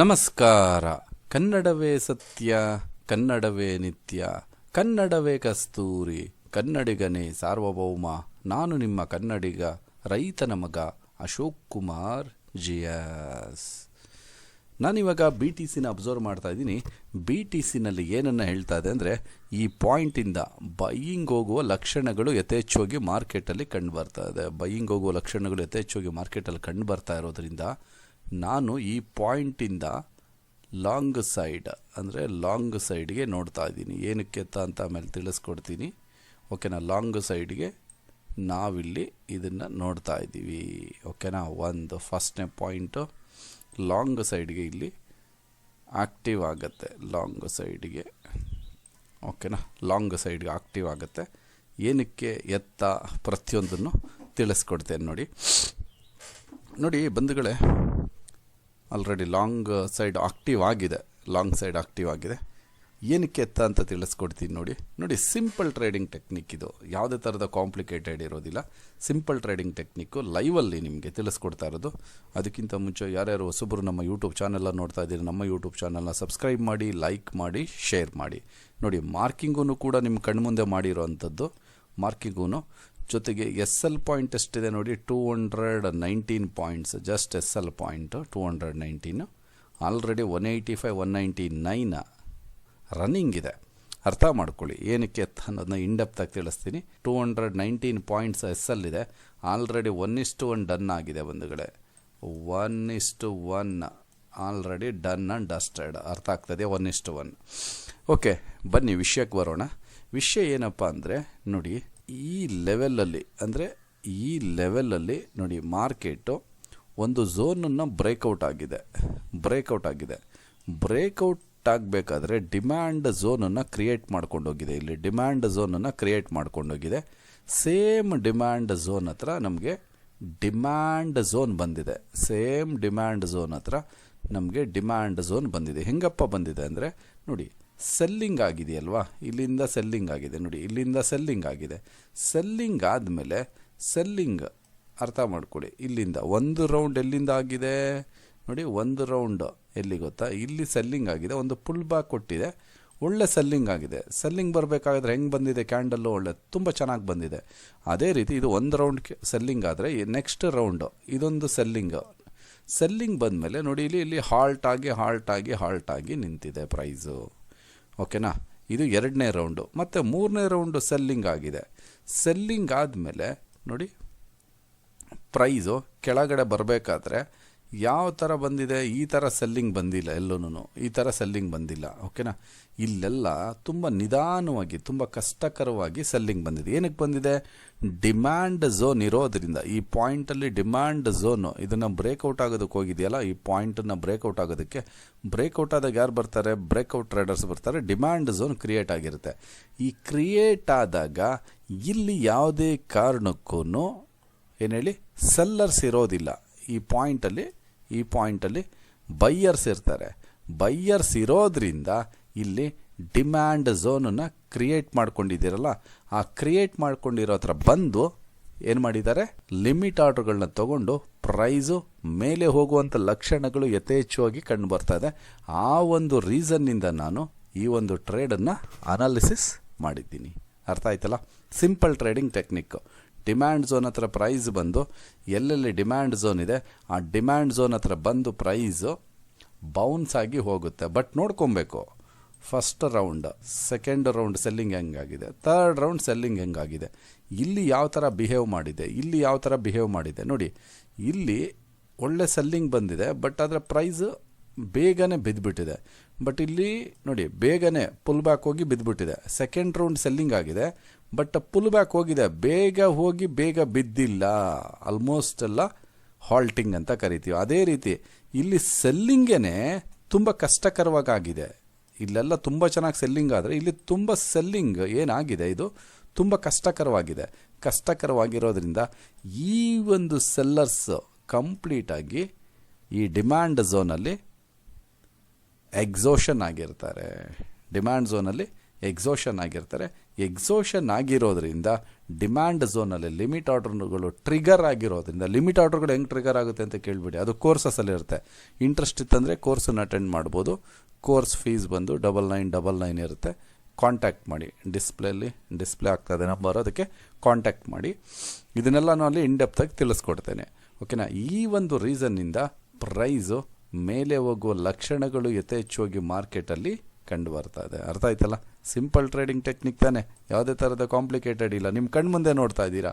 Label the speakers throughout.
Speaker 1: ನಮಸ್ಕಾರ. ಕನ್ನಡವೇ ಸತ್ಯ, ಕನ್ನಡವೇ ನಿತ್ಯ, ಕನ್ನಡವೇ ಕಸ್ತೂರಿ, ಕನ್ನಡಿಗನೇ ಸಾರ್ವಭೌಮ, ನಾನು ನಿಮ್ಮ ಕನ್ನಡಿಗ, ರೈತನ ಮಗ ಅಶೋಕ್ ಕುಮಾರ್ ಜಿಯಾಸ್ ನಾನಿವಾಗ ಬಿ ಟಿ ಸಿನ ಅಬ್ಸರ್ವ್ ಮಾಡ್ತಾ ಇದ್ದೀನಿ. ಬಿ ಟಿ ಸಿನಲ್ಲಿ ಏನನ್ನು ಹೇಳ್ತಾ ಇದೆ ಅಂದರೆ, ಈ ಪಾಯಿಂಟಿಂದ ಬೈಯಿಂಗ್ ಹೋಗುವ ಲಕ್ಷಣಗಳು ಯಥೇಚ್ಛವಾಗಿ ಮಾರ್ಕೆಟಲ್ಲಿ ಕಂಡು ಬರ್ತಾ ಇದೆ. ಬೈಯಿಂಗ್ ಹೋಗುವ ಲಕ್ಷಣಗಳು ಯಥೇಚ್ಛವಾಗಿ ಮಾರ್ಕೆಟಲ್ಲಿ ಕಂಡು ಬರ್ತಾ ಇರೋದ್ರಿಂದ ನಾನು ಈ ಪಾಯಿಂಟಿಂದ ಲಾಂಗ್ ಸೈಡ್, ಅಂದರೆ ಲಾಂಗ್ ಸೈಡ್ಗೆ ನೋಡ್ತಾ ಇದ್ದೀನಿ. ಏನಕ್ಕೆ ಅಂತ ಅಂತ ಆಮೇಲೆ ತಿಳಿಸ್ಕೊಡ್ತೀನಿ. ಓಕೆನಾ? ಲಾಂಗ್ ಸೈಡ್ಗೆ ನಾವಿಲ್ಲಿ ಇದನ್ನು ನೋಡ್ತಾ ಇದ್ದೀವಿ. ಓಕೆನಾ? ಒಂದು ಫಸ್ಟ್ನೇ ಪಾಯಿಂಟು. ಲಾಂಗ್ ಸೈಡ್ಗೆ ಇಲ್ಲಿ ಆಕ್ಟಿವ್ ಆಗುತ್ತೆ. ಲಾಂಗ್ ಸೈಡ್ಗೆ. ಓಕೆನಾ? ಲಾಂಗ್ ಸೈಡ್ಗೆ ಆಕ್ಟಿವ್ ಆಗುತ್ತೆ. ಏನಕ್ಕೆ ಎತ್ತ ಪ್ರತಿಯೊಂದನ್ನು ತಿಳಿಸ್ಕೊಡ್ತೇನೆ ನೋಡಿ. ನೋಡಿ ಬಂಧುಗಳೇ ಆಲ್ರೆಡಿ ಲಾಂಗ್ ಸೈಡ್ ಆಕ್ಟಿವ್ ಆಗಿದೆ. ಲಾಂಗ್ ಸೈಡ್ ಆಕ್ಟಿವ್ ಆಗಿದೆ. ಏನಕ್ಕೆ ಎತ್ತ ಅಂತ ತಿಳಿಸ್ಕೊಡ್ತೀನಿ ನೋಡಿ. ನೋಡಿ ಸಿಂಪಲ್ ಟ್ರೇಡಿಂಗ್ ಟೆಕ್ನಿಕ್ ಇದು. ಯಾವುದೇ ಥರದ ಕಾಂಪ್ಲಿಕೇಟೆಡ್ ಇರೋದಿಲ್ಲ. ಸಿಂಪಲ್ ಟ್ರೇಡಿಂಗ್ ಟೆಕ್ನಿಕ್ಕು ಲೈವಲ್ಲಿ ನಿಮಗೆ ತಿಳಿಸ್ಕೊಡ್ತಾ ಇರೋದು. ಅದಕ್ಕಿಂತ ಮುಂಚೆ ಯಾರ್ಯಾರು ಹೊಸಬರು ನಮ್ಮ ಯೂಟ್ಯೂಬ್ ಚಾನೆಲ್ಲ ನೋಡ್ತಾ ಇದ್ದೀರಿ, ನಮ್ಮ ಯೂಟ್ಯೂಬ್ ಚಾನಲ್ನ ಸಬ್ಸ್ಕ್ರೈಬ್ ಮಾಡಿ ಲೈಕ್ ಮಾಡಿ ಶೇರ್ ಮಾಡಿ. ನೋಡಿ ಮಾರ್ಕಿಂಗೂ ಕೂಡ ನಿಮ್ಮ ಕಣ್ಮುಂದೆ ಮಾಡಿರೋವಂಥದ್ದು ಮಾರ್ಕಿಂಗೂ ಜೊತೆಗೆ ಎಸ್ ಎಲ್ ಪಾಯಿಂಟ್ ಎಷ್ಟಿದೆ ನೋಡಿ two hundred nineteen points just S L point two hundred nineteen already one eighty five one ninety nine running ಇದೆ. ಅರ್ಥ ಮಾಡ್ಕೊಳ್ಳಿ, ಏನಕ್ಕೆ ಅನ್ನೋದನ್ನ ಇಂಡಪ್ತಾಗಿ ತಿಳಿಸ್ತೀನಿ. Two hundred nineteen points S L ಇದೆ. Already one is to one done ಆಗಿದೆ ಬಂಧುಗಳೇ. One is to one already done and dusted ಅರ್ಥ ಆಗ್ತದೆ ಒನ್ ಇಸ್ಟು ಒನ್ ಓಕೆ ಬನ್ನಿ, ವಿಷಯಕ್ಕೆ ಬರೋಣ. ವಿಷಯ ಏನಪ್ಪ ಅಂದರೆ, ನೋಡಿ ಈ ಲೆವೆಲಲ್ಲಿ ಅಂದರೆ ಈ ಲೆವೆಲಲ್ಲಿ ನೋಡಿ ಮಾರ್ಕೆಟು ಒಂದು ಝೋನನ್ನು ಬ್ರೇಕೌಟ್ ಆಗಿದೆ. ಬ್ರೇಕೌಟ್ ಆಗಿದೆ. ಬ್ರೇಕೌಟ್ ಆಗಬೇಕಾದ್ರೆ ಡಿಮ್ಯಾಂಡ್ ಝೋನನ್ನು ಕ್ರಿಯೇಟ್ ಮಾಡ್ಕೊಂಡೋಗಿದೆ. ಇಲ್ಲಿ ಡಿಮ್ಯಾಂಡ್ ಝೋನನ್ನು ಕ್ರಿಯೇಟ್ ಮಾಡ್ಕೊಂಡೋಗಿದೆ. ಸೇಮ್ ಡಿಮ್ಯಾಂಡ್ ಝೋನ್ ಹತ್ರ ನಮಗೆ ಡಿಮ್ಯಾಂಡ್ ಝೋನ್ ಬಂದಿದೆ. ಸೇಮ್ ಡಿಮ್ಯಾಂಡ್ ಝೋನ್ ಹತ್ರ ನಮಗೆ ಡಿಮ್ಯಾಂಡ್ ಝೋನ್ ಬಂದಿದೆ. ಹೆಂಗಪ್ಪ ಬಂದಿದೆ ಅಂದರೆ ನೋಡಿ ಸೆಲ್ಲಿಂಗ್ ಆಗಿದೆಯಲ್ವಾ ಇಲ್ಲಿಂದ ಸೆಲ್ಲಿಂಗ್ ಆಗಿದೆ. ನೋಡಿ, ಇಲ್ಲಿಂದ ಸೆಲ್ಲಿಂಗ್ ಆಗಿದೆ. ಸೆಲ್ಲಿಂಗ್ ಆದಮೇಲೆ ಸೆಲ್ಲಿಂಗ್ ಅರ್ಥ ಮಾಡ್ಕೊಳ್ಳಿ. ಇಲ್ಲಿಂದ ಒಂದು ರೌಂಡ್ ಎಲ್ಲಿಂದ ಆಗಿದೆ? ನೋಡಿ, ಒಂದು ರೌಂಡ್ ಎಲ್ಲಿ ಗೊತ್ತಾ? ಇಲ್ಲಿ ಸೆಲ್ಲಿಂಗ್ ಆಗಿದೆ. ಒಂದು ಪುಲ್ ಬ್ಯಾಕ್ ಕೊಟ್ಟಿದೆ. ಒಳ್ಳೆ ಸೆಲ್ಲಿಂಗ್ ಆಗಿದೆ. ಸೆಲ್ಲಿಂಗ್ ಬರಬೇಕಾದ್ರೆ ಹೆಂಗೆ ಬಂದಿದೆ? ಕ್ಯಾಂಡಲ್ಲು ಒಳ್ಳೆ, ತುಂಬ ಚೆನ್ನಾಗಿ ಬಂದಿದೆ. ಅದೇ ರೀತಿ ಇದು ಒಂದು ರೌಂಡ್ ಸೆಲ್ಲಿಂಗ್ ಆದರೆ ನೆಕ್ಸ್ಟ್ ರೌಂಡು ಇದೊಂದು ಸೆಲ್ಲಿಂಗ್ ಸೆಲ್ಲಿಂಗ್ ಬಂದಮೇಲೆ ನೋಡಿ, ಇಲ್ಲಿ ಇಲ್ಲಿ ಹಾಲ್ಟ್ ಆಗಿ ಹಾಲ್ಟ್ ಆಗಿ ಹಾಲ್ಟ್ ಆಗಿ ನಿಂತಿದೆ ಪ್ರೈಸು ಓಕೆನಾ? ಇದು ಎರಡನೇ ರೌಂಡು. ಮತ್ತು ಮೂರನೇ ರೌಂಡು ಸೆಲ್ಲಿಂಗ್ ಆಗಿದೆ. ಸೆಲ್ಲಿಂಗ್ ಆದಮೇಲೆ ನೋಡಿ, ಪ್ರೈಸು ಕೆಳಗಡೆ ಬರಬೇಕಾದ್ರೆ ಯಾವ ಥರ ಬಂದಿದೆ, ಈ ಥರ ಸೆಲ್ಲಿಂಗ್ ಬಂದಿಲ್ಲ ಎಲ್ಲೂ ಈ ಥರ ಸೆಲ್ಲಿಂಗ್ ಬಂದಿಲ್ಲ ಓಕೆನಾ ಇಲ್ಲೆಲ್ಲ ತುಂಬ ನಿಧಾನವಾಗಿ, ತುಂಬ ಕಷ್ಟಕರವಾಗಿ ಸೆಲ್ಲಿಂಗ್ ಬಂದಿದೆ. ಏನಕ್ಕೆ ಬಂದಿದೆ? ಡಿಮ್ಯಾಂಡ್ ಝೋನ್ ಇರೋದ್ರಿಂದ. ಈ ಪಾಯಿಂಟಲ್ಲಿ ಡಿಮ್ಯಾಂಡ್ ಝೋನು ಇದನ್ನು ಬ್ರೇಕೌಟ್ ಆಗೋದಕ್ಕೆ ಹೋಗಿದೆಯಲ್ಲ, ಈ ಪಾಯಿಂಟನ್ನು ಬ್ರೇಕೌಟ್ ಆಗೋದಕ್ಕೆ ಬ್ರೇಕೌಟ್ ಆದಾಗ ಯಾರು ಬರ್ತಾರೆ? ಬ್ರೇಕೌಟ್ ಟ್ರೇಡರ್ಸ್ ಬರ್ತಾರೆ. ಡಿಮ್ಯಾಂಡ್ ಝೋನ್ ಕ್ರಿಯೇಟ್ ಆಗಿರುತ್ತೆ. ಈ ಕ್ರಿಯೇಟ್ ಆದಾಗ ಇಲ್ಲಿ ಯಾವುದೇ ಕಾರಣಕ್ಕೂ ಏನು ಹೇಳಿ ಸೆಲ್ಲರ್ಸ್ ಇರೋದಿಲ್ಲ. ಈ ಪಾಯಿಂಟಲ್ಲಿ ಈ ಪಾಯಿಂಟಲ್ಲಿ ಬೈಯರ್ಸ್ ಇರ್ತಾರೆ. ಬೈಯರ್ಸ್ ಇರೋದ್ರಿಂದ ಇಲ್ಲಿ ಡಿಮ್ಯಾಂಡ್ ಝೋನನ್ನು ಕ್ರಿಯೇಟ್ ಮಾಡ್ಕೊಂಡಿದ್ದೀರಲ್ಲ, ಆ ಕ್ರಿಯೇಟ್ ಮಾಡ್ಕೊಂಡಿರೋ ಹತ್ರ ಬಂದು ಏನು ಮಾಡಿದ್ದಾರೆ? ಲಿಮಿಟ್ ಆರ್ಡರ್ಗಳನ್ನ ತಗೊಂಡು ಪ್ರೈಸು ಮೇಲೆ ಹೋಗುವಂಥ ಲಕ್ಷಣಗಳು ಯಥೇಚ್ಛವಾಗಿ ಕಂಡು ಬರ್ತಾ ಇದೆ. ಆ ಒಂದು ರೀಸನ್ನಿಂದ ನಾನು ಈ ಒಂದು ಟ್ರೇಡನ್ನು ಅನಾಲಿಸಿಸ್ ಮಾಡಿದ್ದೀನಿ. ಅರ್ಥ ಆಯ್ತಲ್ಲ? Simple trading technique demand zone ಹತ್ರ ಪ್ರೈಸ್ ಬಂದು, ಎಲ್ಲೆಲ್ಲಿ ಡಿಮ್ಯಾಂಡ್ ಝೋನ್ ಇದೆ, ಆ ಡಿಮ್ಯಾಂಡ್ ಝೋನ್ ಹತ್ರ ಬಂದು ಪ್ರೈಸು ಬೌನ್ಸ್ ಆಗಿ ಹೋಗುತ್ತೆ. ಬಟ್ ನೋಡ್ಕೊಬೇಕು. First round, second round selling ಹೆಂಗಾಗಿದೆ, third round selling ಹೆಂಗಾಗಿದೆ, ಇಲ್ಲಿ ಯಾವ ಥರ ಬಿಹೇವ್ ಮಾಡಿದೆ, ಇಲ್ಲಿ ಯಾವ ಥರ ಬಿಹೇವ್ ಮಾಡಿದೆ. ನೋಡಿ, ಇಲ್ಲಿ ಒಳ್ಳೆ ಸೆಲ್ಲಿಂಗ್ ಬಂದಿದೆ, ಬಟ್ ಅದರ ಪ್ರೈಸ್ ಬೇಗನೆ ಬಿದ್ದುಬಿಟ್ಟಿದೆ ಬಟ್ ಇಲ್ಲಿ ನೋಡಿ, ಬೇಗನೆ ಪುಲ್ ಬ್ಯಾಕ್ ಹೋಗಿ ಬಿದ್ದುಬಿಟ್ಟಿದೆ ಸೆಕೆಂಡ್ ರೌಂಡ್ ಸೆಲ್ಲಿಂಗ್ ಆಗಿದೆ. ಬಟ್ ಪುಲ್ ಬ್ಯಾಕ್ ಹೋಗಿದೆ. ಬೇಗ ಹೋಗಿ ಬೇಗ ಬಿದ್ದಿಲ್ಲ. ಆಲ್ಮೋಸ್ಟ್ ಎಲ್ಲ ಹಾಲ್ಟಿಂಗ್ ಅಂತ ಕರಿತೀವಿ. ಅದೇ ರೀತಿ ಇಲ್ಲಿ ಸೆಲ್ಲಿಂಗೇ ತುಂಬ ಕಷ್ಟಕರವಾಗಿದೆ ಇಲ್ಲೆಲ್ಲ ತುಂಬ ಚೆನ್ನಾಗಿ ಸೆಲ್ಲಿಂಗ್ ಆದರೆ ಇಲ್ಲಿ ತುಂಬ ಸೆಲ್ಲಿಂಗ್ ಏನಾಗಿದೆ ಇದು? ತುಂಬ ಕಷ್ಟಕರವಾಗಿದೆ. ಕಷ್ಟಕರವಾಗಿರೋದ್ರಿಂದ ಈ ಒಂದು ಸೆಲ್ಲರ್ಸ್ ಕಂಪ್ಲೀಟಾಗಿ ಈ ಡಿಮ್ಯಾಂಡ್ ಝೋನಲ್ಲಿ ಎಕ್ಸೋಷನ್ ಆಗಿರ್ತಾರೆ. ಡಿಮ್ಯಾಂಡ್ ಝೋನಲ್ಲಿ ಎಕ್ಸೋಷನ್ ಆಗಿರ್ತಾರೆ. ಎಕ್ಸೋಷನ್ ಆಗಿರೋದ್ರಿಂದ ಡಿಮ್ಯಾಂಡ್ ಝೋನಲ್ಲಿ ಲಿಮಿಟ್ ಆರ್ಡರ್ಗಳು ಟ್ರಿಗರ್ ಆಗಿರೋದ್ರಿಂದ ಲಿಮಿಟ್ ಆರ್ಡರ್ಗಳು ಹೆಂಗೆ ಟ್ರಿಗರ್ ಆಗುತ್ತೆ ಅಂತ ಕೇಳಿಬಿಡಿ. ಅದು ಕೋರ್ಸಸ್ಸಲ್ಲಿರುತ್ತೆ ಇಂಟ್ರೆಸ್ಟ್ ಇತ್ತಂದರೆ ಕೋರ್ಸನ್ನು ಅಟೆಂಡ್ ಮಾಡ್ಬೋದು. ಕೋರ್ಸ್ ಫೀಸ್ ಬಂದು ಡಬಲ್ ನೈನ್ ಡಬಲ್ ನೈನ್ ಇರುತ್ತೆ. ಕಾಂಟ್ಯಾಕ್ಟ್ ಮಾಡಿ. ಡಿಸ್ಪ್ಲೇಲಿ ಡಿಸ್ಪ್ಲೇ ಆಗ್ತದೆ ನಂಬರ್ ಅದಕ್ಕೆ ಕಾಂಟ್ಯಾಕ್ಟ್ ಮಾಡಿ. ಇದನ್ನೆಲ್ಲ ನಾನು ಅಲ್ಲಿ ಇಂಡೆಪ್ತಾಗಿ ತಿಳಿಸ್ಕೊಡ್ತೇನೆ. ಓಕೆನಾ ಈ ಒಂದು ರೀಸನ್ನಿಂದ ಪ್ರೈಸು ಮೇಲೆ ಹೋಗುವ ಲಕ್ಷಣಗಳು ಯಥೇಚ್ಛವಾಗಿ ಮಾರ್ಕೆಟಲ್ಲಿ ಕಂಡು ಬರ್ತಾ ಇದೆ ಅರ್ಥ ಆಯ್ತಲ್ಲ? ಸಿಂಪಲ್ ಟ್ರೇಡಿಂಗ್ ಟೆಕ್ನಿಕ್ ತಾನೆ. ಯಾವುದೇ ಥರದ ಕಾಂಪ್ಲಿಕೇಟೆಡ್ ಇಲ್ಲ. ನಿಮ್ಮ ಕಣ್ಣು ಮುಂದೆ ನೋಡ್ತಾ ಇದ್ದೀರಾ?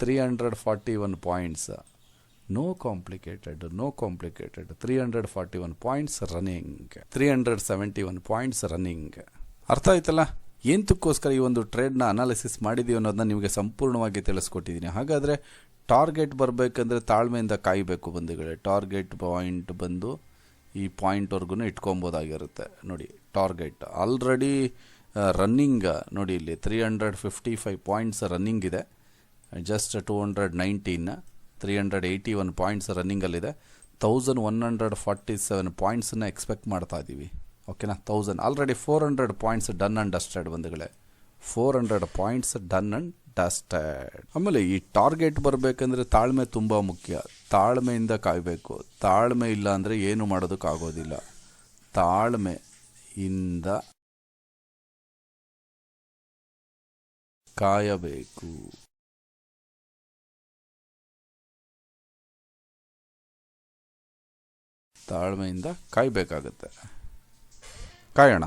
Speaker 1: Three hundred forty one points no complicated no complicated three hundred forty one points running three hundred seventy one points running ಅರ್ಥ ಆಯ್ತಲ್ಲ? ಎಂತಕ್ಕೋಸ್ಕರ ಈ ಒಂದು ಟ್ರೇಡ್ನ ಅನಾಲಿಸಿಸ್ ಮಾಡಿದ್ದೀವಿ ಅನ್ನೋದನ್ನ ನಿಮಗೆ ಸಂಪೂರ್ಣವಾಗಿ ತಿಳಿಸ್ಕೊಟ್ಟಿದ್ದೀನಿ. ಹಾಗಾದರೆ ಟಾರ್ಗೆಟ್ ಬರಬೇಕಂದ್ರೆ ತಾಳ್ಮೆಯಿಂದ ಕಾಯಬೇಕು ಬಂಧುಗಳೇ. ಟಾರ್ಗೆಟ್ ಪಾಯಿಂಟ್ ಬಂದು ಈ ಪಾಯಿಂಟ್ವರೆಗೂ ಇಟ್ಕೊಬೋದಾಗಿರುತ್ತೆ. ನೋಡಿ, ಟಾರ್ಗೆಟ್. ಆಲ್ರೆಡಿ ರನ್ನಿಂಗ್, ನೋಡಿ ಇಲ್ಲಿ three hundred fifty five points running ಇದೆ just two hundred nineteen three hundred eighty one points ರನ್ನಿಂಗಲ್ಲಿದೆ. Thousand one hundred forty seven ಪಾಯಿಂಟ್ಸನ್ನ expect ಮಾಡ್ತಾ ಇದ್ದೀವಿ ಓಕೆನಾ thousand already four hundred points done and dusted ಬಂಧುಗಳೇ. Four hundred points done and dusted ಆಮೇಲೆ ಈ target ಬರಬೇಕಂದ್ರೆ ತಾಳ್ಮೆ ತುಂಬ ಮುಖ್ಯ. ತಾಳ್ಮೆಯಿಂದ ಕಾಯಬೇಕು. ತಾಳ್ಮೆ ಇಲ್ಲ ಅಂದರೆ ಏನು ಮಾಡೋದಕ್ಕಾಗೋದಿಲ್ಲ ಇಂದ ಕಾಯಬೇಕು. ತಾಳ್ಮೆಯಿಂದ ಕಾಯಬೇಕಾಗತ್ತೆ. ಕಾಯೋಣ.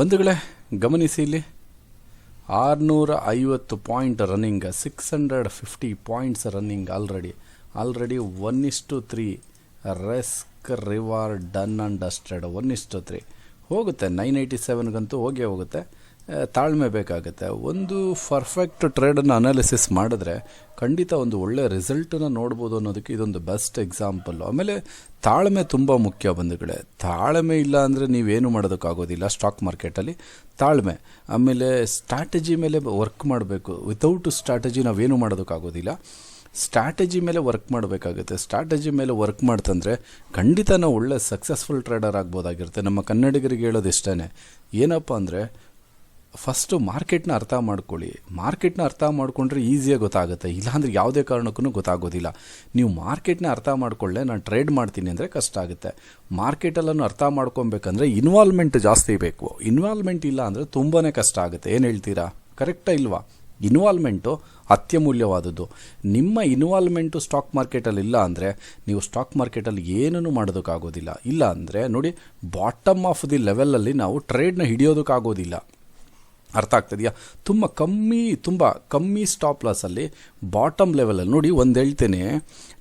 Speaker 1: ಬಂಧುಗಳೇ, ಗಮನಿಸಿ ಇಲ್ಲಿ. ಆರುನೂರ ಐವತ್ತು point running, six hundred fifty points running already already one is to three risk reward done and dusted one is to three ಹೋಗುತ್ತೆ ನೈನ್ ಏಯ್ಟಿ ಸೆವೆನ್ಗಂತೂ ಹೋಗೇ ಹೋಗುತ್ತೆ. ತಾಳ್ಮೆ ಬೇಕಾಗುತ್ತೆ. ಒಂದು ಪರ್ಫೆಕ್ಟ್ ಟ್ರೇಡನ್ನು ಅನಾಲಿಸಿಸ್ ಮಾಡಿದ್ರೆ ಖಂಡಿತ ಒಂದು ಒಳ್ಳೆ ರಿಸಲ್ಟನ್ನು ನೋಡ್ಬೋದು ಅನ್ನೋದಕ್ಕೆ ಇದೊಂದು ಬೆಸ್ಟ್ ಎಕ್ಸಾಂಪಲ್ಲು ಆಮೇಲೆ ತಾಳ್ಮೆ ತುಂಬ ಮುಖ್ಯ ಬಂಧುಗಳೇ ತಾಳ್ಮೆ ಇಲ್ಲ ಅಂದರೆ ನೀವೇನು ಮಾಡೋದಕ್ಕಾಗೋದಿಲ್ಲ ಸ್ಟಾಕ್ ಮಾರ್ಕೆಟಲ್ಲಿ. ತಾಳ್ಮೆ. ಆಮೇಲೆ ಸ್ಟ್ರಾಟಜಿ ಮೇಲೆ ವರ್ಕ್ ಮಾಡಬೇಕು. ವಿತೌಟ್ ಸ್ಟ್ರಾಟಜಿ ನಾವೇನು ಮಾಡೋದಕ್ಕಾಗೋದಿಲ್ಲ. ಸ್ಟ್ರಾಟಜಿ ಮೇಲೆ ವರ್ಕ್ ಮಾಡಬೇಕಾಗುತ್ತೆ. ಸ್ಟ್ರಾಟಜಿ ಮೇಲೆ ವರ್ಕ್ ಮಾಡ್ತಂದ್ರೆ ಖಂಡಿತ ನಾವು ಒಳ್ಳೆ ಸಕ್ಸಸ್ಫುಲ್ ಟ್ರೇಡರ್ ಆಗ್ಬೋದಾಗಿರುತ್ತೆ. ನಮ್ಮ ಕನ್ನಡಿಗರಿಗೆ ಹೇಳೋದು ಇಷ್ಟೇ ಏನಪ್ಪ ಅಂದರೆ ಫಸ್ಟು ಮಾರ್ಕೆಟ್ನ ಅರ್ಥ ಮಾಡ್ಕೊಳ್ಳಿ. ಮಾರ್ಕೆಟ್ನ ಅರ್ಥ ಮಾಡಿಕೊಂಡ್ರೆ ಈಸಿಯಾಗಿ ಗೊತ್ತಾಗುತ್ತೆ. ಇಲ್ಲಾಂದ್ರೆ ಯಾವುದೇ ಕಾರಣಕ್ಕೂ ಗೊತ್ತಾಗೋದಿಲ್ಲ. ನೀವು ಮಾರ್ಕೆಟ್ನ ಅರ್ಥ ಮಾಡಿಕೊಳ್ಳೆ, ನಾನು ಟ್ರೇಡ್ ಮಾಡ್ತೀನಿ ಅಂದರೆ ಕಷ್ಟ ಆಗುತ್ತೆ. ಮಾರ್ಕೆಟಲ್ಲೂ ಅರ್ಥ ಮಾಡ್ಕೊಬೇಕಂದ್ರೆ ಇನ್ವಾಲ್ವ್ಮೆಂಟ್ ಜಾಸ್ತಿ ಬೇಕು. ಇನ್ವಾಲ್ವ್ಮೆಂಟ್ ಇಲ್ಲ ಅಂದರೆ ತುಂಬಾ ಕಷ್ಟ ಆಗುತ್ತೆ. ಏನು ಹೇಳ್ತೀರಾ? ಕರೆಕ್ಟಾ ಇಲ್ವಾ? ಇನ್ವಾಲ್ವ್ಮೆಂಟು ಅತ್ಯಮೂಲ್ಯವಾದದ್ದು. ನಿಮ್ಮ ಇನ್ವಾಲ್ವ್ಮೆಂಟು ಸ್ಟಾಕ್ ಮಾರ್ಕೆಟಲ್ಲಿ ಇಲ್ಲ ಅಂದರೆ ನೀವು ಸ್ಟಾಕ್ ಮಾರ್ಕೆಟಲ್ಲಿ ಏನೂ ಮಾಡೋದಕ್ಕಾಗೋದಿಲ್ಲ. ಇಲ್ಲ ಅಂದರೆ ನೋಡಿ ಬಾಟಮ್ ಆಫ್ ದಿ ಲೆವೆಲಲ್ಲಿ ನಾವು ಟ್ರೇಡ್ನ ಹಿಡಿಯೋದಕ್ಕಾಗೋದಿಲ್ಲ. ಅರ್ಥ ಆಗ್ತಿದೆಯಾ? ತುಂಬ ಕಮ್ಮಿ ತುಂಬ ಕಮ್ಮಿ ಸ್ಟಾಪ್ ಲಾಸಲ್ಲಿ ಬಾಟಮ್ ಲೆವೆಲಲ್ಲಿ ನೋಡಿ ಒಂದು ಹೇಳ್ತೇನೆ.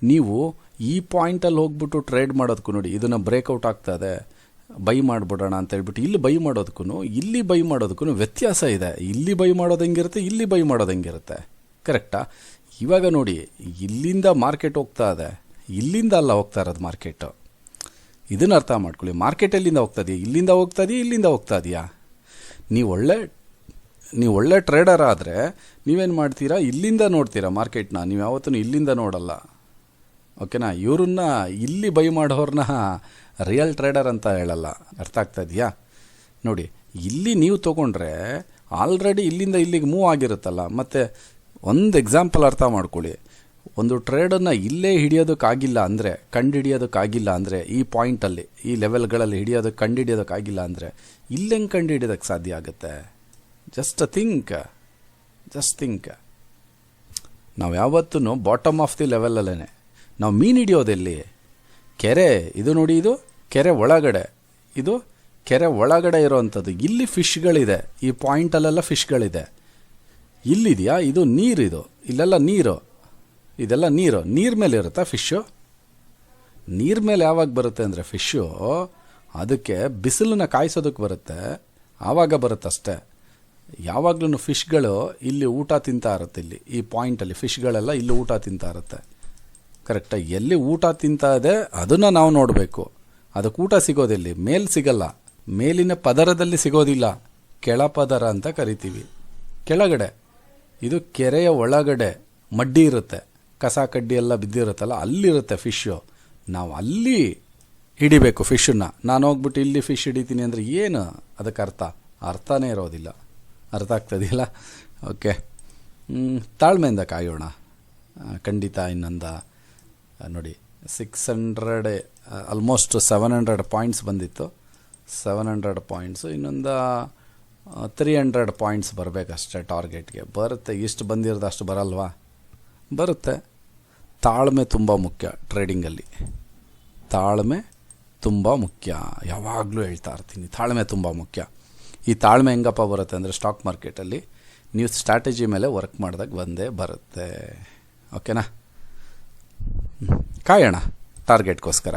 Speaker 1: ನೀವು ಈ ಪಾಯಿಂಟಲ್ಲಿ ಹೋಗ್ಬಿಟ್ಟು ಟ್ರೇಡ್ ಮಾಡೋದಕ್ಕೂ ನೋಡಿ, ಇದನ್ನು ಬ್ರೇಕೌಟ್ ಇದೆ ಬೈ ಮಾಡಿಬಿಡೋಣ ಅಂತ ಹೇಳ್ಬಿಟ್ಟು, ಇಲ್ಲಿ ಬೈ ಮಾಡೋದಕ್ಕೂ ಇಲ್ಲಿ ಬೈ ಮಾಡೋದಕ್ಕೂ ವ್ಯತ್ಯಾಸ ಇದೆ. ಇಲ್ಲಿ ಬೈ ಮಾಡೋದು ಹೆಂಗಿರುತ್ತೆ, ಇಲ್ಲಿ ಬೈ ಮಾಡೋದು ಹೆಂಗಿರುತ್ತೆ? ಕರೆಕ್ಟಾ ಇವಾಗ ನೋಡಿ, ಇಲ್ಲಿಂದ ಮಾರ್ಕೆಟ್ ಹೋಗ್ತಾ ಇದೆ. ಇಲ್ಲಿಂದ ಅಲ್ಲ ಹೋಗ್ತಾ ಇರೋದು ಮಾರ್ಕೆಟು ಇದನ್ನು ಅರ್ಥ ಮಾಡ್ಕೊಳ್ಳಿ. ಮಾರ್ಕೆಟ್ ಎಲ್ಲಿಂದ ಹೋಗ್ತಾ ಇದೆಯಾ? ಇಲ್ಲಿಂದ ಹೋಗ್ತಾ ಇದೆಯಾ? ಇಲ್ಲಿಂದ ಹೋಗ್ತಾ ಇದೆಯಾ? ನೀವು ಒಳ್ಳೆ ನೀವು ಒಳ್ಳೆ ಟ್ರೇಡರ್ ಆದರೆ ನೀವೇನು ಮಾಡ್ತೀರಾ? ಇಲ್ಲಿಂದ ನೋಡ್ತೀರಾ ಮಾರ್ಕೆಟ್ನ ನೀವು ಯಾವತ್ತೂ ಇಲ್ಲಿಂದ ನೋಡಲ್ಲ. ಓಕೆನಾ ಇವ್ರನ್ನ ಇಲ್ಲಿ ಬೈ ಮಾಡೋರ್ನ ರಿಯಲ್ ಟ್ರೇಡರ್ ಅಂತ ಹೇಳಲ್ಲ. ಅರ್ಥ ಆಗ್ತಾ ಇದೆಯಾ? ನೋಡಿ, ಇಲ್ಲಿ ನೀವು ತೊಗೊಂಡ್ರೆ ಆಲ್ರೆಡಿ ಇಲ್ಲಿಂದ ಇಲ್ಲಿಗೆ ಮೂವ್ ಆಗಿರುತ್ತಲ್ಲ. ಮತ್ತು ಒಂದು ಎಕ್ಸಾಂಪಲ್ ಅರ್ಥ ಮಾಡ್ಕೊಳ್ಳಿ. ಒಂದು ಟ್ರೇಡನ್ನು ಇಲ್ಲೇ ಹಿಡಿಯೋದಕ್ಕಾಗಿಲ್ಲ ಅಂದರೆ ಕಂಡು ಹಿಡಿಯೋದಕ್ಕಾಗಿಲ್ಲ ಅಂದರೆ, ಈ ಪಾಯಿಂಟಲ್ಲಿ ಈ ಲೆವೆಲ್ಗಳಲ್ಲಿ ಹಿಡಿಯೋದಕ್ಕೆ ಕಂಡು ಹಿಡಿಯೋದಕ್ಕಾಗಿಲ್ಲ ಅಂದರೆ ಇಲ್ಲೆಂಗೆ ಕಂಡು ಹಿಡಿಯೋದಕ್ಕೆ ಸಾಧ್ಯ ಆಗುತ್ತೆ? ಜಸ್ಟ್ ಥಿಂಕ್ ಜಸ್ಟ್ ಥಿಂಕ್ ನಾವು ಯಾವತ್ತೂ ಬಾಟಮ್ ಆಫ್ ದಿ ಲೆವೆಲಲ್ಲೇ ನಾವು ಮೀನು ಹಿಡಿಯೋದೆಲ್ಲಿ ಕೆರೆ, ಇದು ನೋಡಿ, ಇದು ಕೆರೆ ಒಳಗಡೆ. ಇದು ಕೆರೆ ಒಳಗಡೆ ಇರೋವಂಥದ್ದು ಇಲ್ಲಿ ಫಿಶ್ಗಳಿದೆ. ಈ ಪಾಯಿಂಟಲ್ಲೆಲ್ಲ ಫಿಶ್ಗಳಿದೆ. ಇಲ್ಲಿದೆಯಾ? ಇದು ನೀರಿದು ಇಲ್ಲೆಲ್ಲ ನೀರು. ಇದೆಲ್ಲ ನೀರು. ನೀರು ಮೇಲೆ ಇರುತ್ತಾ ಫಿಶ್ಶು? ನೀರು ಮೇಲೆ ಯಾವಾಗ ಬರುತ್ತೆ ಅಂದರೆ ಫಿಶ್ಶು, ಅದಕ್ಕೆ ಬಿಸಿಲನ್ನ ಕಾಯಿಸೋದಕ್ಕೆ ಬರುತ್ತೆ. ಆವಾಗ ಬರುತ್ತಷ್ಟೇ. ಯಾವಾಗ್ಲೂ ಫಿಶ್ಗಳು ಇಲ್ಲಿ ಊಟ ತಿಂತಾ ಇರುತ್ತೆ ಇಲ್ಲಿ. ಈ ಪಾಯಿಂಟಲ್ಲಿ ಫಿಶ್ಗಳೆಲ್ಲ ಇಲ್ಲಿ ಊಟ ತಿಂತಾ ಇರುತ್ತೆ. ಕರೆಕ್ಟಾಗಿ ಎಲ್ಲಿ ಊಟ ತಿಂತಾ ಇದೆ, ಅದನ್ನು ನಾವು ನೋಡಬೇಕು. ಅದಕ್ಕೆ ಊಟ ಸಿಗೋದಿಲ್ಲಿ ಮೇಲ್ ಸಿಗಲ್ಲ. ಮೇಲಿನ ಪದರದಲ್ಲಿ ಸಿಗೋದಿಲ್ಲ. ಕೆಳ ಪದರ ಅಂತ ಕರಿತೀವಿ. ಕೆಳಗಡೆ. ಇದು ಕೆರೆಯ ಒಳಗಡೆ ಮಡ್ಡಿ ಇರುತ್ತೆ. ಕಸ ಕಡ್ಡಿ ಎಲ್ಲ ಬಿದ್ದಿರುತ್ತಲ್ಲ, ಅಲ್ಲಿರುತ್ತೆ ಫಿಶ್ಶು ನಾವು ಅಲ್ಲಿ ಹಿಡಿಬೇಕು ಫಿಶನ್ನು ನಾನು ಹೋಗ್ಬಿಟ್ಟು ಇಲ್ಲಿ ಫಿಶ್ ಹಿಡಿತೀನಿ ಅಂದರೆ ಏನು? ಅದಕ್ಕೆ ಅರ್ಥ. ಅರ್ಥನೇ ಇರೋದಿಲ್ಲ. ಅರ್ಥ ಆಗ್ತದಿಲ್ಲ ಓಕೆ ತಾಳ್ಮೆಯಿಂದ ಕಾಯೋಣ. ಖಂಡಿತ ಇನ್ನೊಂದ ನೋಡಿ six hundred almost seven hundred points ಬಂದಿತ್ತು. ಸೆವೆನ್ ಹಂಡ್ರೆಡ್ ಪಾಯಿಂಟ್ಸು ಇನ್ನೊಂದು ತ್ರೀ ಹಂಡ್ರೆಡ್ ಪಾಯಿಂಟ್ಸ್ ಬರಬೇಕಷ್ಟೇ ಟಾರ್ಗೆಟ್ಗೆ ಬರುತ್ತೆ, ಇಷ್ಟು ಬಂದಿರೋದು ಅಷ್ಟು ಬರಲ್ವಾ? ಬರುತ್ತೆ. ತಾಳ್ಮೆ ತುಂಬ ಮುಖ್ಯ ಟ್ರೇಡಿಂಗಲ್ಲಿ ತಾಳ್ಮೆ ತುಂಬ ಮುಖ್ಯ. ಯಾವಾಗಲೂ ಹೇಳ್ತಾ ಇರ್ತೀನಿ, ತಾಳ್ಮೆ ತುಂಬ ಮುಖ್ಯ. ಈ ತಾಳ್ಮೆ ಹೆಂಗಪ್ಪ ಬರುತ್ತೆ ಅಂದರೆ ಸ್ಟಾಕ್ ಮಾರ್ಕೆಟಲ್ಲಿ ನೀವು ಸ್ಟ್ರಾಟಜಿ ಮೇಲೆ ವರ್ಕ್ ಮಾಡಿದಾಗ ಬಂದೇ ಬರುತ್ತೆ. ಓಕೆನಾ. ಕಾಯೋಣ ಟಾರ್ಗೆಟ್ಗೋಸ್ಕರ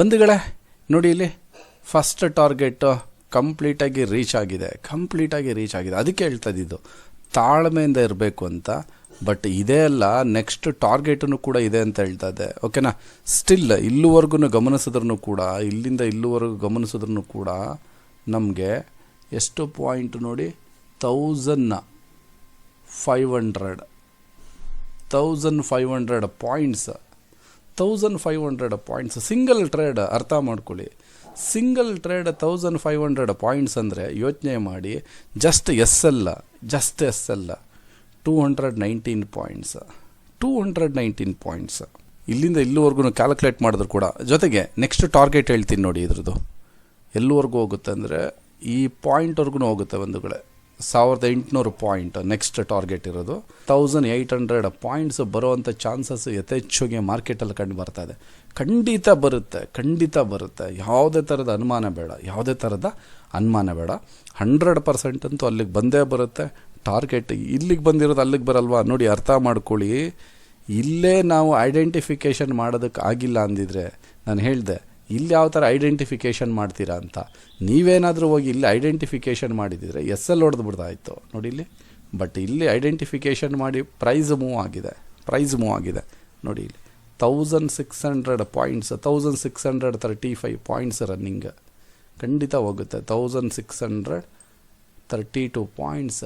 Speaker 1: ಬಂಧುಗಳೇ, ನೋಡಿ ಇಲ್ಲಿ ಫಸ್ಟ್ ಟಾರ್ಗೆಟ್ ಕಂಪ್ಲೀಟಾಗಿ ರೀಚ್ ಆಗಿದೆ ಕಂಪ್ಲೀಟಾಗಿ ರೀಚ್ ಆಗಿದೆ. ಅದಕ್ಕೆ ಹೇಳ್ತಾ ಇದ್ದಿದ್ದು, ತಾಳ್ಮೆಯಿಂದ ಇರಬೇಕು ಅಂತ ಬಟ್ ಇದೇ ಅಲ್ಲ ನೆಕ್ಸ್ಟ್ ಟಾರ್ಗೆಟನ್ನು ಕೂಡ ಇದೆ ಅಂತ ಹೇಳ್ತಾ ಇದೆ ಓಕೆನಾ ಸ್ಟಿಲ್ ಇಲ್ಲಿವರೆಗೂ ಗಮನಿಸಿದ್ರೂ ಕೂಡ, ಇಲ್ಲಿಂದ ಇಲ್ಲಿವರೆಗೂ ಗಮನಿಸಿದ್ರೂ ಕೂಡ, ನಮಗೆ ಎಷ್ಟು ಪಾಯಿಂಟ್ ನೋಡಿ thousand five hundred thousand five hundred points thousand five hundred points single trade ಅರ್ಥ ಮಾಡ್ಕೊಳ್ಳಿ. Single trade thousand five hundred points ಅಂದರೆ ಯೋಚನೆ ಮಾಡಿ just S L just S L two hundred nineteen points two hundred nineteen points ಇಲ್ಲಿಂದ ಇಲ್ಲಿವರೆಗೂ calculate ಮಾಡಿದ್ರು ಕೂಡ. ಜೊತೆಗೆ ನೆಕ್ಸ್ಟ್ ಟಾರ್ಗೆಟ್ ಹೇಳ್ತೀನಿ ನೋಡಿ ಇದ್ರದ್ದು. ಎಲ್ಲಿವರೆಗೂ ಹೋಗುತ್ತೆ ಅಂದರೆ ಈ ಪಾಯಿಂಟ್ವರೆಗೂ ಹೋಗುತ್ತೆ ಬಂಧುಗಳೇ. ಸಾವಿರದ ಎಂಟುನೂರು ಪಾಯಿಂಟ್ ನೆಕ್ಸ್ಟ್ ಟಾರ್ಗೆಟ್ ಇರೋದು. ತೌಸಂಡ್ ಏಯ್ಟ್ ಹಂಡ್ರೆಡ್ ಪಾಯಿಂಟ್ಸ್ ಬರುವಂಥ ಚಾನ್ಸಸ್ ಯಥೇಚ್ಛವಾಗಿ ಮಾರ್ಕೆಟಲ್ಲಿ ಕಂಡು ಬರ್ತಾ ಇದೆ. ಖಂಡಿತ ಬರುತ್ತೆ ಖಂಡಿತ ಬರುತ್ತೆ. ಯಾವುದೇ ಥರದ ಅನುಮಾನ ಬೇಡ, ಯಾವುದೇ ಥರದ ಅನುಮಾನ ಬೇಡ. ಹಂಡ್ರೆಡ್ ಪರ್ಸೆಂಟ್ ಅಂತೂ ಅಲ್ಲಿಗೆ ಬಂದೇ ಬರುತ್ತೆ. ಟಾರ್ಗೆಟ್ ಇಲ್ಲಿಗೆ ಬಂದಿರೋದು ಅಲ್ಲಿಗೆ ಬರಲ್ವಾ? ನೋಡಿ, ಅರ್ಥ ಮಾಡ್ಕೊಳ್ಳಿ. ಇಲ್ಲೇ ನಾವು ಐಡೆಂಟಿಫಿಕೇಷನ್ ಮಾಡೋದಕ್ಕೆ ಆಗಿಲ್ಲ ಅಂದಿದ್ರೆ, ನಾನು ಹೇಳಿದೆ ಇಲ್ಲಿ ಯಾವ ಥರ ಐಡೆಂಟಿಫಿಕೇಷನ್ ಮಾಡ್ತೀರಾ ಅಂತ. ನೀವೇನಾದರೂ ಹೋಗಿ ಇಲ್ಲಿ ಐಡೆಂಟಿಫಿಕೇಷನ್ ಮಾಡಿದಿದ್ರೆ ಎಸ್ ಎಲ್ ಹೊಡೆದು ಬಿಡ್ದಾಯಿತು. ನೋಡಿ ಇಲ್ಲಿ. ಬಟ್ ಇಲ್ಲಿ ಐಡೆಂಟಿಫಿಕೇಷನ್ ಮಾಡಿ ಪ್ರೈಸ್ ಮೂವ್ ಆಗಿದೆ. ಪ್ರೈಸ್ ಮೂವ್ ಆಗಿದೆ. ನೋಡಿ ಇಲ್ಲಿ. Thousand six hundred points thousand six hundred thirty five points running ಖಂಡಿತ ಹೋಗುತ್ತೆ. Thousand six hundred thirty two points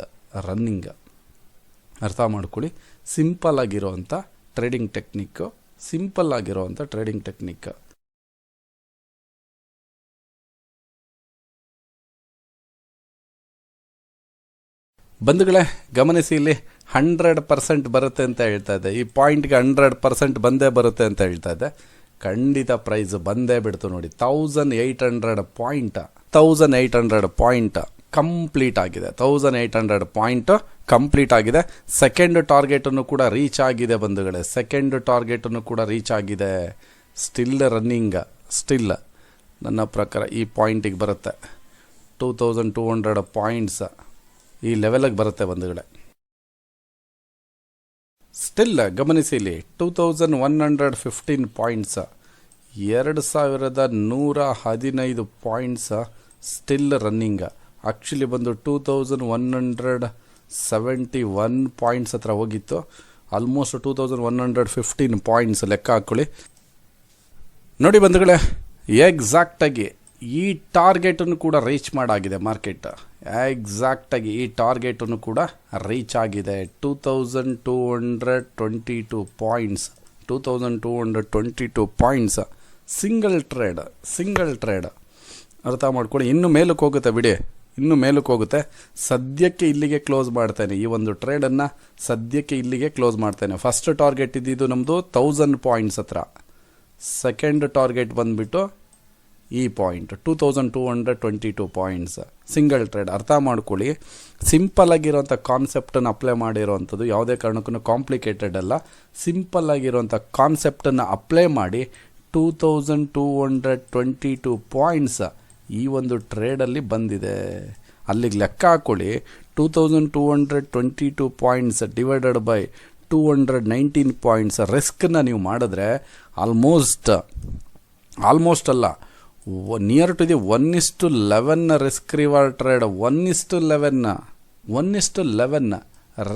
Speaker 1: running ಅರ್ಥ ಮಾಡ್ಕೊಳ್ಳಿ. ಸಿಂಪಲ್ ಆಗಿರೋವಂಥ ಟ್ರೇಡಿಂಗ್ ಟೆಕ್ನಿಕ್ಕು ಸಿಂಪಲ್ ಆಗಿರೋವಂಥ ಟ್ರೇಡಿಂಗ್ ಟೆಕ್ನಿಕ್ ಬಂಧುಗಳೇ, ಗಮನಿಸಿ ಇಲ್ಲಿ ಹಂಡ್ರೆಡ್ ಪರ್ಸೆಂಟ್ ಬರುತ್ತೆ ಅಂತ ಹೇಳ್ತಾ ಇದ್ದೆ ಈ ಪಾಯಿಂಟ್ಗೆ ಹಂಡ್ರೆಡ್ ಪರ್ಸೆಂಟ್ ಬಂದೇ ಬರುತ್ತೆ ಅಂತ ಹೇಳ್ತಾ ಇದ್ದೆ ಖಂಡಿತ ಪ್ರೈಸ್ ಬಂದೇ ಬಿಡ್ತು ನೋಡಿ. Thousand eight hundred point thousand eight hundred point complete ಆಗಿದೆ. Thousand eight hundred point complete ಆಗಿದೆ. ಸೆಕೆಂಡ್ ಟಾರ್ಗೆಟನ್ನು ಕೂಡ ರೀಚ್ ಆಗಿದೆ ಬಂಧುಗಳೇ. ಸೆಕೆಂಡ್ ಟಾರ್ಗೆಟನ್ನು ಕೂಡ ರೀಚ್ ಆಗಿದೆ. ಸ್ಟಿಲ್ ರನ್ನಿಂಗ್ ಸ್ಟಿಲ್ ನನ್ನ ಪ್ರಕಾರ ಈ ಪಾಯಿಂಟಿಗೆ ಬರುತ್ತೆ. Two thousand two hundred points ಈ ಲೆವೆಲಿಗೆ ಬರುತ್ತೆ ಬಂಧುಗಳೇ. ಸ್ಟಿಲ್ ಗಮನಿಸಿ ಇಲ್ಲಿ two thousand one hundred fifteen points ಎರಡು ಸಾವಿರದ ನೂರ ಹದಿನೈದು ಪಾಯಿಂಟ್ಸ್ ಸ್ಟಿಲ್ ರನ್ನಿಂಗ್ ಆ್ಯಕ್ಚುಲಿ ಬಂದು two thousand one hundred seventy one points ಹತ್ರ ಹೋಗಿತ್ತು. Almost two thousand one hundred fifteen points ಲೆಕ್ಕ ಹಾಕ್ಕೊಳ್ಳಿ ನೋಡಿ ಬಂಧುಗಳೇ ಎಕ್ಸಾಕ್ಟಾಗಿ ಈ ಟಾರ್ಗೆಟನ್ನು ಕೂಡ ರೀಚ್ ಮಾಡಾಗಿದೆ ಮಾರ್ಕೆಟ್ ಎಕ್ಸಾಕ್ಟಾಗಿ ಈ ಟಾರ್ಗೆಟನ್ನು ಕೂಡ ರೀಚ್ ಆಗಿದೆ. Two thousand two hundred twenty two points two thousand two hundred twenty two points single trade single trade ಅರ್ಥ ಮಾಡ್ಕೊಳ್ಳಿ, ಇನ್ನು ಮೇಲಕ್ಕೆ ಹೋಗುತ್ತೆ ಬಿಡಿ. ಇನ್ನು ಮೇಲಕ್ಕೆ ಹೋಗುತ್ತೆ. ಸದ್ಯಕ್ಕೆ ಇಲ್ಲಿಗೆ ಕ್ಲೋಸ್ ಮಾಡ್ತೇನೆ. ಈ ಒಂದು ಟ್ರೇಡನ್ನು ಸದ್ಯಕ್ಕೆ ಇಲ್ಲಿಗೆ ಕ್ಲೋಸ್ ಮಾಡ್ತೇನೆ. ಫಸ್ಟ್ ಟಾರ್ಗೆಟ್ ಇದ್ದಿದ್ದು ನಮ್ಮದು ತೌಸಂಡ್ ಪಾಯಿಂಟ್ಸ್ ಹತ್ರ. ಸೆಕೆಂಡ್ ಟಾರ್ಗೆಟ್ ಬಂದುಬಿಟ್ಟು ಈ point two thousand two hundred twenty two points single trade ಅರ್ಥ ಮಾಡ್ಕೊಳ್ಳಿ. ಸಿಂಪಲ್ ಆಗಿರೋಂಥ ಕಾನ್ಸೆಪ್ಟನ್ನು ಅಪ್ಲೈ ಮಾಡಿರೋವಂಥದ್ದು ಯಾವುದೇ ಕಾರಣಕ್ಕೂ ಕಾಂಪ್ಲಿಕೇಟೆಡ್ ಅಲ್ಲ. ಸಿಂಪಲ್ ಆಗಿರೋಂಥ ಕಾನ್ಸೆಪ್ಟನ್ನು ಅಪ್ಲೈ ಮಾಡಿ two thousand two hundred twenty two points ಈ ಒಂದು ಟ್ರೇಡಲ್ಲಿ ಬಂದಿದೆ. ಅಲ್ಲಿಗೆ ಲೆಕ್ಕ ಹಾಕ್ಕೊಳ್ಳಿ two thousand two hundred twenty two points divided by two hundred nineteen points ರಿಸ್ಕನ್ನ ನೀವು ಮಾಡಿದ್ರೆ ಆಲ್ಮೋಸ್ಟ್ ಆಲ್ಮೋಸ್ಟ್ ಅಲ್ಲ near to the one is to eleven risk reward trade one is to eleven one is to eleven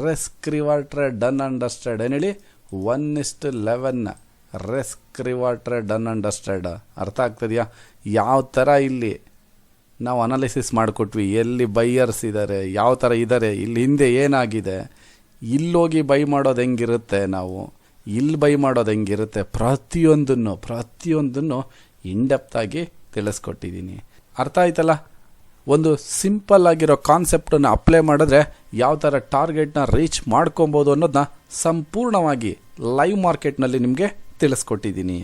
Speaker 1: risk reward trade done understand ಏನು ಹೇಳಿ one is to eleven risk reward trade done understand ಅರ್ಥ ಆಗ್ತದೆಯಾ ಯಾವ ಥರ ಇಲ್ಲಿ ನಾವು analysis ಮಾಡಿಕೊಟ್ವಿ ಎಲ್ಲಿ buyers ಇದ್ದಾರೆ ಯಾವ ಥರ ಇದ್ದಾರೆ ಇಲ್ಲಿ ಹಿಂದೆ ಏನಾಗಿದೆ ಇಲ್ಲೋಗಿ ಬೈ ಮಾಡೋದು ಹೆಂಗಿರುತ್ತೆ ನಾವು ಇಲ್ಲಿ ಬೈ ಮಾಡೋದು ಹೆಂಗಿರುತ್ತೆ ಪ್ರತಿಯೊಂದನ್ನು ಪ್ರತಿಯೊಂದನ್ನು ಇನ್ಡೆಪ್ತಾಗಿ ತಿಳಿಸ್ಕೊಟ್ಟಿದ್ದೀನಿ. ಅರ್ಥ ಆಯ್ತಲ್ಲ? ಒಂದು ಸಿಂಪಲ್ ಆಗಿರೋ ಕಾನ್ಸೆಪ್ಟನ್ನು ಅಪ್ಲೈ ಮಾಡಿದ್ರೆ ಯಾವ ಥರ ಟಾರ್ಗೆಟ್ನ ರೀಚ್ ಮಾಡ್ಕೊಬೋದು ಅನ್ನೋದನ್ನ ಸಂಪೂರ್ಣವಾಗಿ ಲೈವ್ ಮಾರ್ಕೆಟ್ನಲ್ಲಿ ನಿಮಗೆ ತಿಳಿಸ್ಕೊಟ್ಟಿದ್ದೀನಿ.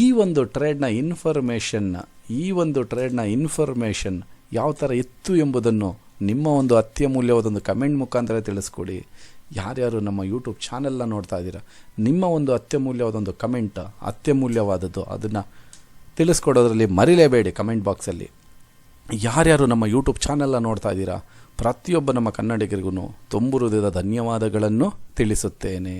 Speaker 1: ಈ ಒಂದು ಟ್ರೇಡ್ನ ಇನ್ಫಾರ್ಮೇಷನ್ನ ಈ ಒಂದು ಟ್ರೇಡ್ನ ಇನ್ಫಾರ್ಮೇಷನ್ ಯಾವ ಥರ ಇತ್ತು ಎಂಬುದನ್ನು ನಿಮ್ಮ ಒಂದು ಅತ್ಯಮೂಲ್ಯವಾದೊಂದು ಕಮೆಂಟ್ ಮುಖಾಂತರ ತಿಳಿಸ್ಕೊಡಿ. ಯಾರ್ಯಾರು ನಮ್ಮ ಯೂಟ್ಯೂಬ್ ಚಾನೆಲ್ನ ನೋಡ್ತಾ ಇದ್ದೀರಾ, ನಿಮ್ಮ ಒಂದು ಅತ್ಯಮೂಲ್ಯವಾದೊಂದು ಕಮೆಂಟ್ ಅತ್ಯಮೂಲ್ಯವಾದದ್ದು, ಅದನ್ನು ತಿಳಿಸ್ಕೊಡೋದ್ರಲ್ಲಿ ಮರಿಲೇಬೇಡಿ ಕಮೆಂಟ್ ಬಾಕ್ಸಲ್ಲಿ. ಯಾರ್ಯಾರು ನಮ್ಮ ಯೂಟ್ಯೂಬ್ ಚಾನೆಲ್ನ ನೋಡ್ತಾ ಇದ್ದೀರಾ, ಪ್ರತಿಯೊಬ್ಬ ನಮ್ಮ ಕನ್ನಡಿಗರಿಗೂ ತುಂಬು ಹೃದಯದ ಧನ್ಯವಾದಗಳನ್ನು ತಿಳಿಸುತ್ತೇನೆ.